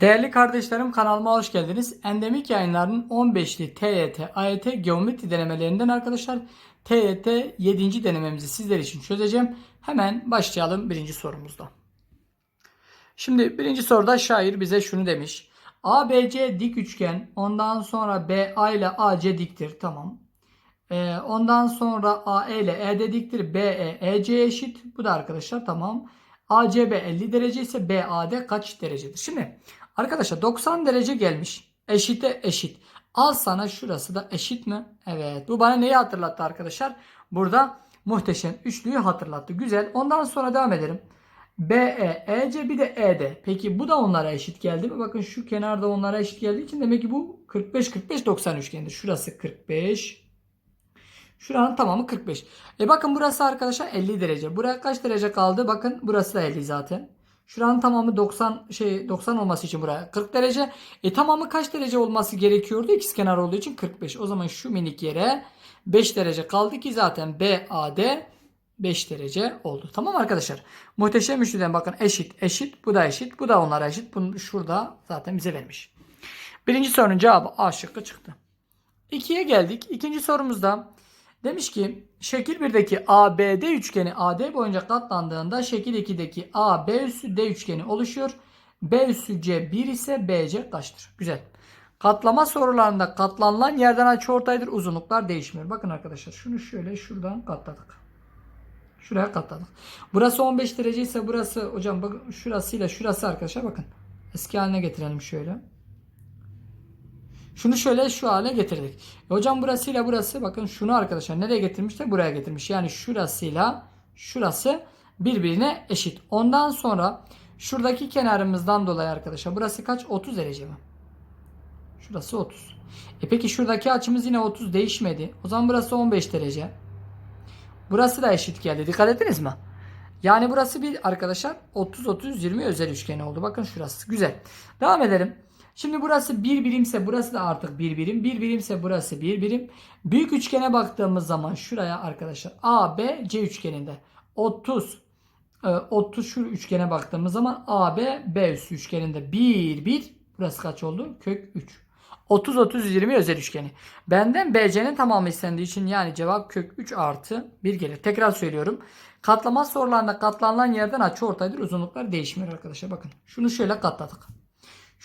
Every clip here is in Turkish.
Değerli kardeşlerim kanalıma hoş geldiniz. Endemik yayınlarının 15'li TYT, AYT geometri denemelerinden arkadaşlar TYT 7. denememizi sizler için çözeceğim. Hemen başlayalım birinci sorumuzda. Şimdi birinci soruda şair bize şunu demiş. ABC dik üçgen ondan sonra BA ile AC diktir. Tamam. Ee, ondan sonra AE ile ED diktir. BE EC eşit. Bu da arkadaşlar tamam. ACB 50 derece ise BAD kaç derecedir? Şimdi arkadaşlar 90 derece gelmiş. Eşite eşit. Al sana şurası da eşit mi? Evet. Bu bana neyi hatırlattı arkadaşlar? Burada muhteşem üçlüyü hatırlattı. Güzel. Ondan sonra devam edelim. BE, EC bir de ED. Peki bu da onlara eşit geldi mi? Bakın şu kenarda onlara eşit geldiği için demek ki bu 45 45 90 üçgenidir. Şurası 45. Şuranın tamamı 45. E bakın burası arkadaşlar 50 derece. Buraya kaç derece kaldı? Bakın burası da 50 zaten. Şuranın tamamı 90 şey 90 olması için buraya 40 derece. E tamamı kaç derece olması gerekiyordu? İkizkenar olduğu için 45. O zaman şu minik yere 5 derece kaldı ki zaten BAD 5 derece oldu. Tamam arkadaşlar. Muhteşem üçlüden bakın eşit eşit. Bu da eşit. Bu da onlara eşit. Bunu şurada zaten bize vermiş. Birinci sorunun cevabı A şıkkı çıktı. İkiye geldik. İkinci sorumuzda demiş ki şekil 1'deki ABD üçgeni AD boyunca katlandığında şekil 2'deki AB üssü D üçgeni oluşuyor. B üssü C 1 ise BC kaçtır? Güzel. Katlama sorularında katlanılan yerden açıortaydır. Uzunluklar değişmiyor. Bakın arkadaşlar şunu şöyle şuradan katladık. Şuraya katladık. Burası 15 derece ise burası hocam bakın şurasıyla şurası arkadaşlar bakın. Eski haline getirelim şöyle. Şunu şöyle şu hale getirdik. E hocam burasıyla burası bakın şunu arkadaşlar nereye getirmiş de buraya getirmiş. Yani şurasıyla şurası birbirine eşit. Ondan sonra şuradaki kenarımızdan dolayı arkadaşlar burası kaç? 30 derece mi? Şurası 30. E peki şuradaki açımız yine 30 değişmedi. O zaman burası 15 derece. Burası da eşit geldi. Dikkat ettiniz mi? Yani burası bir arkadaşlar 30 30 20 özel üçgeni oldu. Bakın şurası. Güzel. Devam edelim. Şimdi burası bir birimse burası da artık bir birim. Bir birimse burası bir birim. Büyük üçgene baktığımız zaman şuraya arkadaşlar A, B, C üçgeninde 30 e, 30 şu üçgene baktığımız zaman A, B, B üssü üçgeninde 1, 1 burası kaç oldu? Kök 3. 30 30 20 özel üçgeni. Benden BC'nin tamamı istendiği için yani cevap kök 3 artı 1 gelir. Tekrar söylüyorum. Katlama sorularında katlanılan yerden açı ortaydır. Uzunluklar değişmiyor arkadaşlar. Bakın şunu şöyle katladık.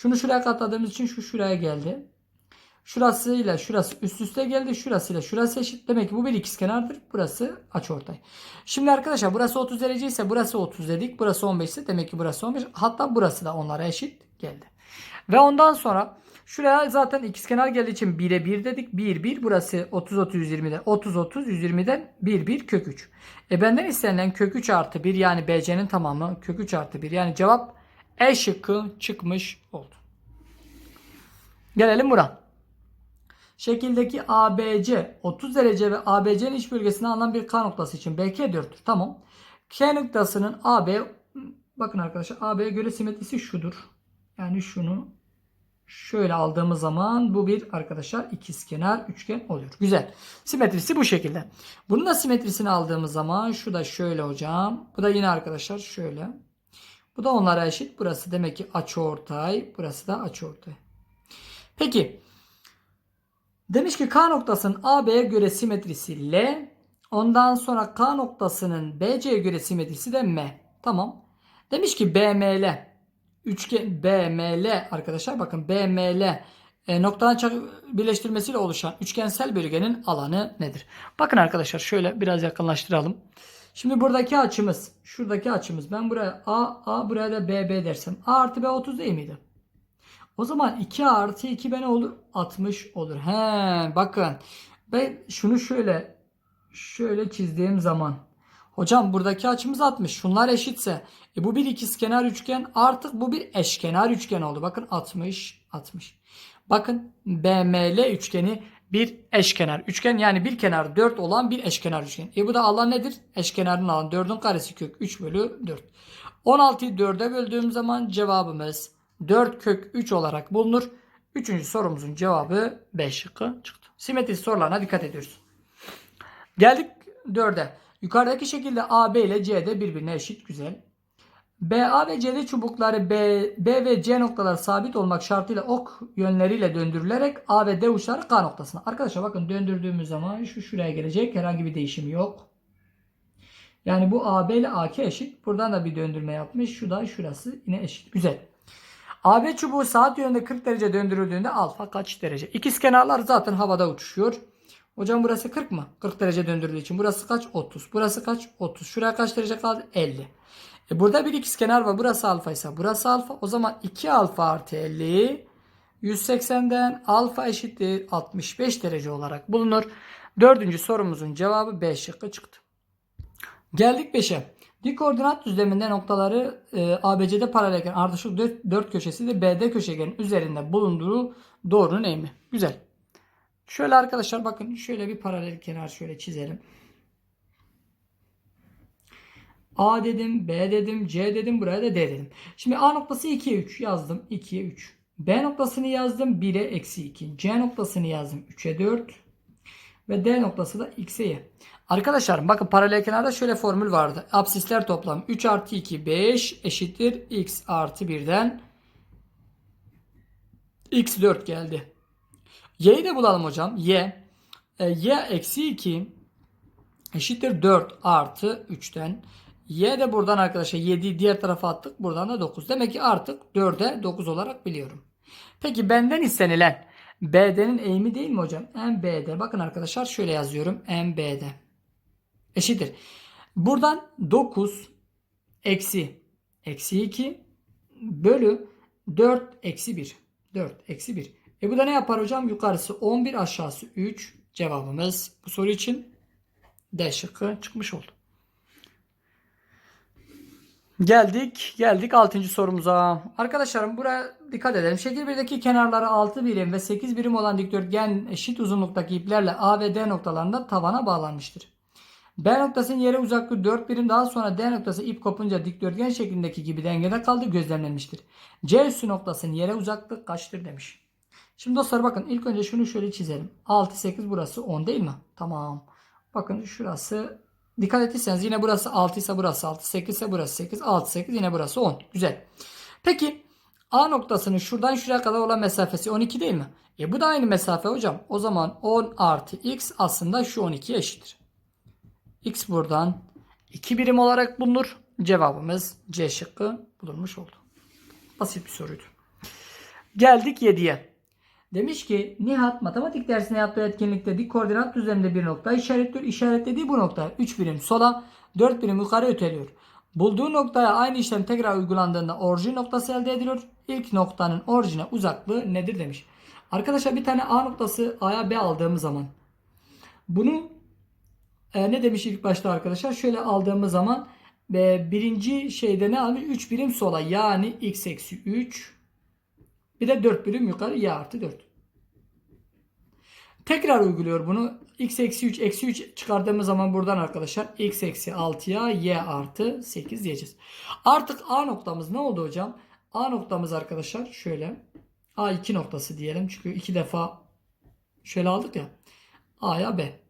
Şunu şuraya katladığımız için şu şuraya geldi. Şurasıyla şurası üst üste geldi. Şurasıyla şurası eşit. Demek ki bu bir ikizkenardır. Burası açıortay. Şimdi arkadaşlar burası 30 derece ise burası 30 dedik. Burası 15 ise demek ki burası 15. Hatta burası da onlara eşit geldi. Ve ondan sonra şuraya zaten ikizkenar geldiği için 1'e 1 dedik. 1 1 burası 30 30 120'den 30 30 120'den 1 1 kök 3. E benden istenilen kök 3 artı 1 yani BC'nin tamamı kök 3 artı 1 yani cevap E şıkkı çıkmış oldu. Gelelim buna. Şekildeki ABC 30 derece ve ABC'nin iç bölgesine alınan bir K noktası için BK 4'tür. Tamam. K noktasının AB bakın arkadaşlar AB'ye göre simetrisi şudur. Yani şunu şöyle aldığımız zaman bu bir arkadaşlar ikizkenar üçgen oluyor. Güzel. Simetrisi bu şekilde. Bunun da simetrisini aldığımız zaman şu da şöyle hocam. Bu da yine arkadaşlar şöyle. Bu da onlara eşit. Burası demek ki açıortay. Burası da açıortay. Peki. Demiş ki K noktasının AB'ye göre simetrisi L. Ondan sonra K noktasının BC'ye göre simetrisi de M. Tamam. Demiş ki BML. Üçgen BML arkadaşlar bakın BML e, noktadan birleştirmesiyle oluşan üçgensel bölgenin alanı nedir? Bakın arkadaşlar şöyle biraz yakınlaştıralım. Şimdi buradaki açımız, şuradaki açımız ben buraya A, A buraya da BB dersem A artı B 30 değil miydi? O zaman 2 artı 2 ne olur? 60 olur. He bakın. Ben şunu şöyle şöyle çizdiğim zaman hocam buradaki açımız 60. Şunlar eşitse e bu bir ikizkenar üçgen artık bu bir eşkenar üçgen oldu. Bakın 60 60. Bakın BML üçgeni bir eşkenar üçgen yani bir kenar 4 olan bir eşkenar üçgen. E bu da alan nedir? Eşkenarın alanı 4'ün karesi kök 3 bölü 4. 16'yı 4'e böldüğüm zaman cevabımız 4 kök 3 olarak bulunur. Üçüncü sorumuzun cevabı B şıkkı çıktı. Simetri sorularına dikkat ediyoruz. Geldik 4'e. Yukarıdaki şekilde AB ile CD birbirine eşit. Güzel. BA ve CD çubukları B, B ve C noktaları sabit olmak şartıyla ok yönleriyle döndürülerek A ve D uçları K noktasına. Arkadaşlar bakın döndürdüğümüz zaman şu şuraya gelecek. Herhangi bir değişim yok. Yani bu AB ile AK eşit. Buradan da bir döndürme yapmış. Şu da şurası yine eşit. Güzel. AB çubuğu saat yönünde 40 derece döndürüldüğünde alfa kaç derece? İkiz kenarlar zaten havada uçuşuyor. Hocam burası 40 mı? 40 derece döndürdüğü için. Burası kaç? 30. Burası kaç? 30. Şuraya kaç derece kaldı? 50. E burada bir ikizkenar var. Burası alfa ise burası alfa. O zaman 2 alfa artı 50 180'den alfa eşittir 65 derece olarak bulunur. Dördüncü sorumuzun cevabı B şıkkı çıktı. Geldik 5'e. Dik koordinat düzleminde noktaları e, ABC'de paralelken ardışık 4, 4 köşesi de BD köşegenin üzerinde bulunduğu doğrunun eğimi. Güzel. Şöyle arkadaşlar bakın şöyle bir paralel kenar şöyle çizelim. A dedim, B dedim, C dedim, buraya da D dedim. Şimdi A noktası 2'ye 3 yazdım. 2'ye 3. B noktasını yazdım 1'e eksi 2. C noktasını yazdım 3'e 4. Ve D noktası da x'e y. Arkadaşlar bakın paralel kenarda şöyle formül vardı. Absisler toplam 3 artı 2 5 eşittir x artı 1'den x 4 geldi. Y'yi de bulalım hocam. Y. E, y eksi 2 eşittir 4 artı 3'ten. Y de buradan arkadaşlar 7'yi diğer tarafa attık. Buradan da 9. Demek ki artık 4'e 9 olarak biliyorum. Peki benden istenilen BD'nin eğimi değil mi hocam? MBD. Bakın arkadaşlar şöyle yazıyorum. MBD. Eşittir. Buradan 9 eksi eksi 2 bölü 4 eksi 1. 4 eksi 1. E bu da ne yapar hocam? Yukarısı 11 aşağısı 3. Cevabımız bu soru için D şıkkı çıkmış oldu. Geldik, geldik 6. sorumuza. Arkadaşlarım buraya dikkat edelim. Şekil 1'deki kenarları 6 birim ve 8 birim olan dikdörtgen eşit uzunluktaki iplerle A ve D noktalarında tavana bağlanmıştır. B noktasının yere uzaklığı 4 birim daha sonra D noktası ip kopunca dikdörtgen şeklindeki gibi dengede kaldığı gözlemlenmiştir. C üssü noktasının yere uzaklığı kaçtır demiş. Şimdi dostlar bakın ilk önce şunu şöyle çizelim. 6, 8 burası 10 değil mi? Tamam. Bakın şurası Dikkat ettiyseniz yine burası 6 ise burası 6, 8 ise burası 8, 6, 8 yine burası 10. Güzel. Peki A noktasının şuradan şuraya kadar olan mesafesi 12 değil mi? E bu da aynı mesafe hocam. O zaman 10 artı x aslında şu 12'ye eşittir. X buradan 2 birim olarak bulunur. Cevabımız C şıkkı bulunmuş oldu. Basit bir soruydu. Geldik 7'ye. Demiş ki Nihat matematik dersine yaptığı etkinlikte dik koordinat düzleminde bir nokta işaretliyor. İşaretlediği bu nokta 3 birim sola 4 birim yukarı öteliyor. Bulduğu noktaya aynı işlem tekrar uygulandığında orijin noktası elde ediliyor. İlk noktanın orijine uzaklığı nedir demiş. Arkadaşlar bir tane A noktası A'ya B aldığımız zaman bunu e, ne demiş ilk başta arkadaşlar? Şöyle aldığımız zaman e, birinci şeyde ne almış? 3 birim sola yani x eksi 3 bir de 4 birim yukarı y artı 4. Tekrar uyguluyor bunu. x eksi 3 eksi 3 çıkardığımız zaman buradan arkadaşlar x eksi 6'ya y artı 8 diyeceğiz. Artık A noktamız ne oldu hocam? A noktamız arkadaşlar şöyle. A2 noktası diyelim. Çünkü iki defa şöyle aldık ya. A'ya B.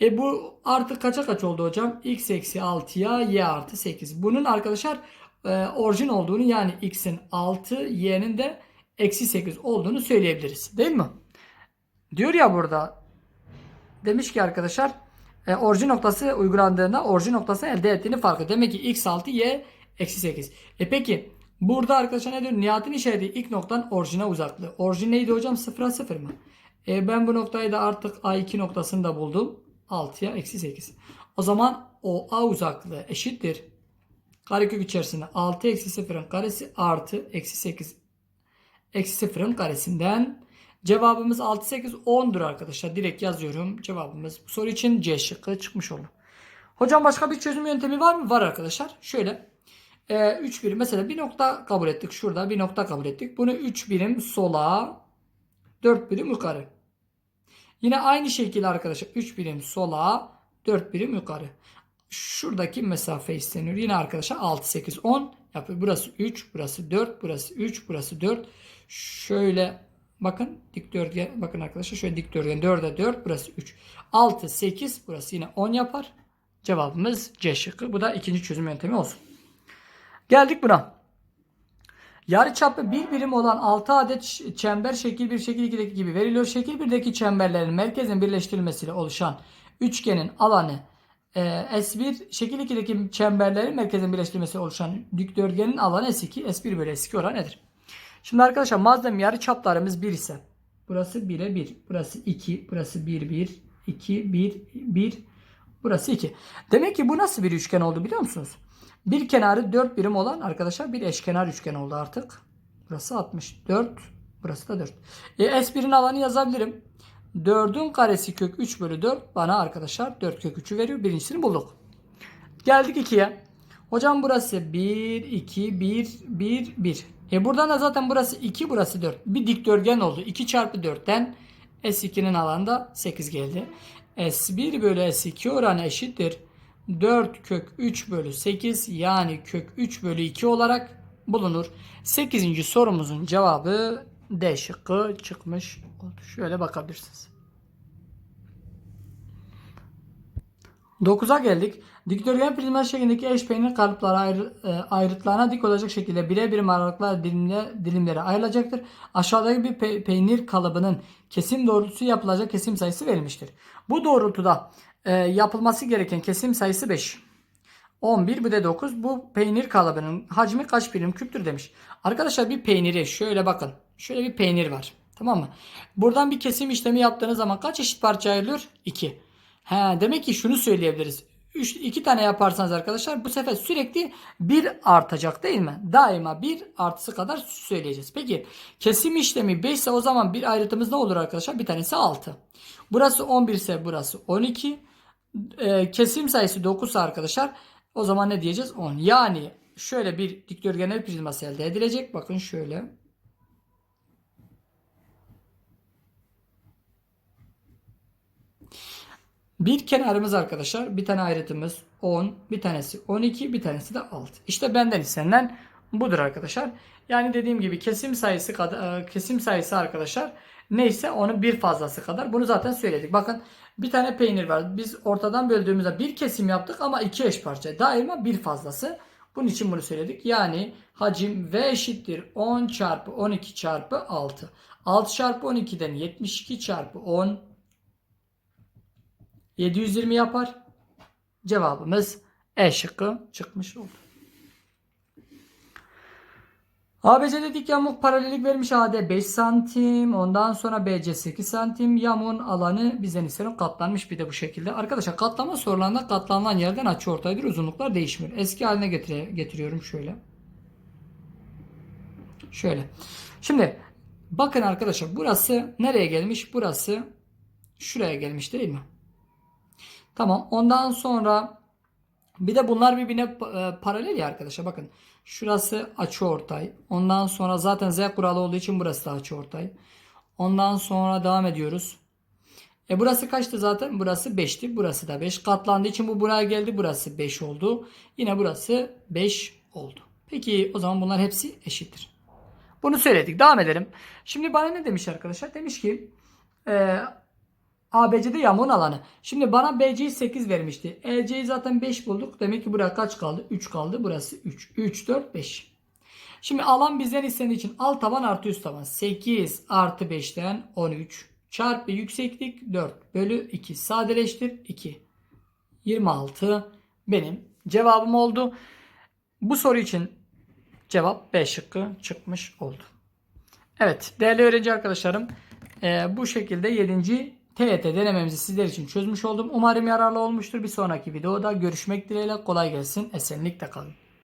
E bu artık kaça kaç oldu hocam? x eksi 6'ya y artı 8. Bunun arkadaşlar e, orijin olduğunu yani x'in 6 y'nin de eksi 8 olduğunu söyleyebiliriz. Değil mi? Diyor ya burada demiş ki arkadaşlar e, orijin noktası uygulandığında orijin noktası elde ettiğini fark ediyor. Demek ki x6 y eksi 8. E peki burada arkadaşlar ne diyor? Nihat'ın işareti ilk noktanın orijine uzaklığı. Orijin neydi hocam? 0'a 0 mı? E ben bu noktayı da artık A2 noktasını da buldum. 6'ya eksi 8. O zaman o A uzaklığı eşittir. Karekök içerisinde 6 eksi 0'ın karesi artı eksi 8 eksi 0'ın karesinden. Cevabımız 6, 8, 10'dur arkadaşlar. Direkt yazıyorum. Cevabımız bu soru için C şıkkı çıkmış oldu. Hocam başka bir çözüm yöntemi var mı? Var arkadaşlar. Şöyle. 3 birim mesela bir nokta kabul ettik. Şurada bir nokta kabul ettik. Bunu 3 birim sola 4 birim yukarı. Yine aynı şekilde arkadaşlar 3 birim sola 4 birim yukarı. Şuradaki mesafe isteniyor. Yine arkadaşlar 6, 8, 10 yapıyor. Burası 3, burası 4, burası 3, burası 4. Şöyle bakın dikdörtgen bakın arkadaşlar şöyle dikdörtgen 4'e 4 burası 3. 6 8 burası yine 10 yapar. Cevabımız C şıkkı. Bu da ikinci çözüm yöntemi olsun. Geldik buna. Yarıçapı bir birim olan 6 adet çember şekil 1, şekil 2'deki gibi veriliyor. Şekil 1'deki çemberlerin merkezin birleştirilmesiyle oluşan üçgenin alanı e, S1, şekil 2'deki çemberlerin merkezin birleştirilmesiyle oluşan dikdörtgenin alanı S2, S1 bölü S2 oranı nedir? Şimdi arkadaşlar madem yarıçaplarımız 1 ise burası 1'e 1, burası 2, burası 1, 1, 2, 1, 1, burası 2. Demek ki bu nasıl bir üçgen oldu biliyor musunuz? Bir kenarı 4 birim olan arkadaşlar bir eşkenar üçgen oldu artık. Burası 64. Burası da 4. E, S1'in alanı yazabilirim. 4'ün karesi kök 3 bölü 4 bana arkadaşlar 4 kök 3'ü veriyor. Birincisini bulduk. Geldik 2'ye. Hocam burası 1, 2, 1, 1, 1. E buradan da zaten burası 2, burası 4. Bir dikdörtgen oldu. 2 çarpı 4'ten S2'nin alanı da 8 geldi. S1 bölü S2 oranı eşittir. 4 kök 3 bölü 8 yani kök 3 bölü 2 olarak bulunur. 8. sorumuzun cevabı D şıkkı çıkmış. Şöyle bakabilirsiniz. 9'a geldik. Dikdörtgen prizma şeklindeki eşpeynir kalıpları ayrı, e, ayrıtlarına dik olacak şekilde birer birim aralıklar dilimle, dilimlere ayrılacaktır. Aşağıdaki bir pe- peynir kalıbının kesim doğrultusu yapılacak kesim sayısı verilmiştir. Bu doğrultuda e, yapılması gereken kesim sayısı 5. 11 bu da 9. Bu peynir kalıbının hacmi kaç birim küptür demiş. Arkadaşlar bir peyniri şöyle bakın. Şöyle bir peynir var. Tamam mı? Buradan bir kesim işlemi yaptığınız zaman kaç eşit parça ayrılıyor? 2. He, demek ki şunu söyleyebiliriz. 3 2 tane yaparsanız arkadaşlar bu sefer sürekli 1 artacak değil mi? Daima 1 artısı kadar söyleyeceğiz. Peki kesim işlemi 5 ise o zaman bir ayrıtımız ne olur arkadaşlar? Bir tanesi 6. Burası 11 ise burası 12. Ee, kesim sayısı 9 ise arkadaşlar o zaman ne diyeceğiz? 10. Yani şöyle bir dikdörtgenel prizması elde edilecek. Bakın şöyle. Bir kenarımız arkadaşlar bir tane ayrıtımız 10, bir tanesi 12, bir tanesi de 6. İşte benden istenilen budur arkadaşlar. Yani dediğim gibi kesim sayısı kadar kesim sayısı arkadaşlar neyse onun bir fazlası kadar. Bunu zaten söyledik. Bakın bir tane peynir var. Biz ortadan böldüğümüzde bir kesim yaptık ama iki eş parça. Daima bir fazlası. Bunun için bunu söyledik. Yani hacim V eşittir 10 çarpı 12 çarpı 6. 6 çarpı 12'den 72 çarpı 10 720 yapar. Cevabımız E şıkkı çıkmış oldu. ABC'de dik yamuk paralellik vermiş AD 5 santim. Ondan sonra BC 8 santim. Yamuğun alanı bizden istenen katlanmış bir de bu şekilde. Arkadaşlar katlama sorularında katlanılan yerden açı ortaydır. Uzunluklar değişmiyor. Eski haline getire, getiriyorum şöyle. Şöyle. Şimdi bakın arkadaşlar burası nereye gelmiş? Burası şuraya gelmiş değil mi? Tamam. Ondan sonra bir de bunlar birbirine e, paralel ya arkadaşlar. Bakın şurası açıortay. Ondan sonra zaten z kuralı olduğu için burası da açıortay. Ondan sonra devam ediyoruz. E burası kaçtı zaten? Burası 5'ti. Burası da 5. Katlandığı için bu buraya geldi. Burası 5 oldu. Yine burası 5 oldu. Peki o zaman bunlar hepsi eşittir. Bunu söyledik. Devam edelim. Şimdi bana ne demiş arkadaşlar? Demiş ki e, ABC'de yamuğun alanı. Şimdi bana BC'yi 8 vermişti. EC'yi zaten 5 bulduk. Demek ki buraya kaç kaldı? 3 kaldı. Burası 3. 3, 4, 5. Şimdi alan bizden istendiği için alt taban artı üst taban. 8 artı 5'ten 13 çarpı yükseklik 4 bölü 2 sadeleştir 2. 26 benim cevabım oldu. Bu soru için cevap B şıkkı çıkmış oldu. Evet değerli öğrenci arkadaşlarım e, bu şekilde 7. TYT denememizi sizler için çözmüş oldum. Umarım yararlı olmuştur. Bir sonraki videoda görüşmek dileğiyle kolay gelsin. Esenlikle kalın.